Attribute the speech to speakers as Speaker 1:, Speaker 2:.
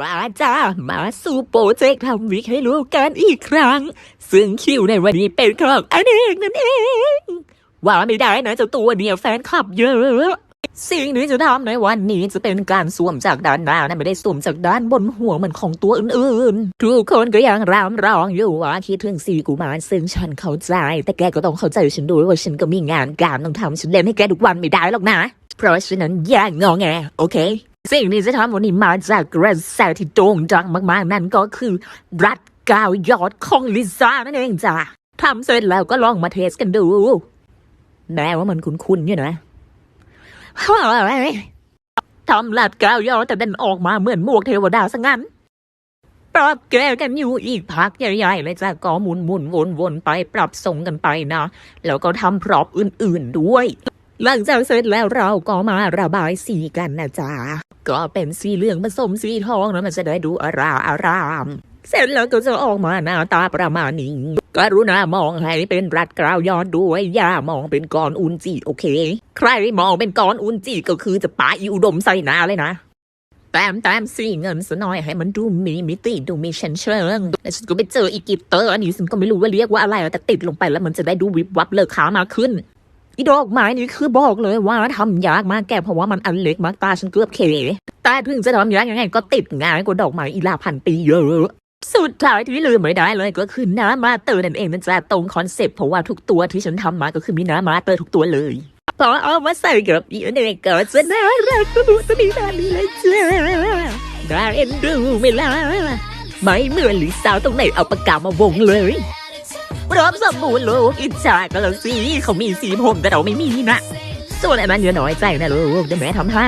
Speaker 1: มาจ้า มาสู่โปรเจกต์ทำวิกให้รู้กันอีกครั้ง ซึ่งคิวในวันนี้เป็นของอันเองนั่นเอง ว่าไม่ได้นะเจ้าตัวเนี่ยแฟนคลับเยอะ สิ่งที่จะทำในวันนี้จะเป็นการสวมจากด้านหน้านะไม่ได้สวมจากด้านบนหัวเหมือนของตัวอื่นๆ ทุกคนก็ยังรำร้องอยู่ว่าคิดถึงสีกุมารซึ่งฉันเข้าใจ แต่แกก็ต้องเข้าใจฉันด้วยว่าฉันก็มีงานการต้องทำฉันเล่นให้แกทุกวันไม่ได้หรอกนะ เพราะฉะนั้นอย่างงอแงโอเค สิ่งที่จะทำวันนี้มาจากกระแสที่โด่งดังมากๆ นั่นก็คือ รัดกาวยอดของลิซ่านั่นเองจ้ะทำเสร็จแล้วก็ลองมาเทสกันดูแม้ว่ามันคุ้นๆอยู่นะทำรัดกาวยอดแต่ดันออกมาเหมือนหมวกเทวดาซะงั้นปรับแก้กันอยู่อีกพักใหญ่ๆเลยจ้ะก็หมุนหมุนวนวนๆไปปรับทรงกันไปนะ แล้วก็ทำพร็อพอื่นๆด้วย หลังจากเสร็จแล้วเราก็มาระบายสีกันนะจ๊ะ ก็เป็นสีเหลืองผสมสีทองนะมันจะได้ดูอารามอาราม เสร็จแล้วก็จะออกมาหน้าตาประมาณนี้กรุณามองให้เป็นรัดกราวยอนด้วยอย่ามองเป็นก้อนอุนจีโอเค ใครมองเป็นก้อนอุนจีก็คือจะปาอิวดมใส่หน้าเลยนะแต้มแต้มสีเงินซะหน่อยให้มันดูมีมิติดูมีชั้นเชิงแล้วฉันก็ไปเจออีกกิตเตอร์อันนี้ฉันก็ไม่รู้ว่าเรียกว่าอะไรแต่ติดลงไปแล้วมันจะได้ดูวิบวับเลอขามากขึ้น อีดอกไม้นี่คือบอกเลยว่าทำยากมากแกเพราะว่ามันอันเล็กมากตาฉันเกือบเคแต่ถึงจะทำยากยังไงก็ติดง่ายกว่าดอกไม้อีลาพันปีเยอะสุดท้ายที่ลืมไม่ได้เลยก็คือน้ำมาเตอร์นั่นเองนั่นจะตรงคอนเซ็ปต์เพราะว่าทุกตัวที่ฉันทำมาก็คือมีน้ำมาเตอร์ทุกตัวเลยพอเอามาใส่กับอีเด็กก็จะน่ารักก็รู้จะมีแบบนี้เลยจ้าได้เอ็นดูไม่ล่ะไม่เหมือนลิซ่าวตรงไหนเอาปากกามาวงเลย พร้อมสมบูรณ์ลูกอิจฉาก็แล้วสิเขามีสีผมแต่เราไม่มีนะ ส่วนไอันนั้นอน้อยใจนะลูกเดี๋ยวแม่ทำให้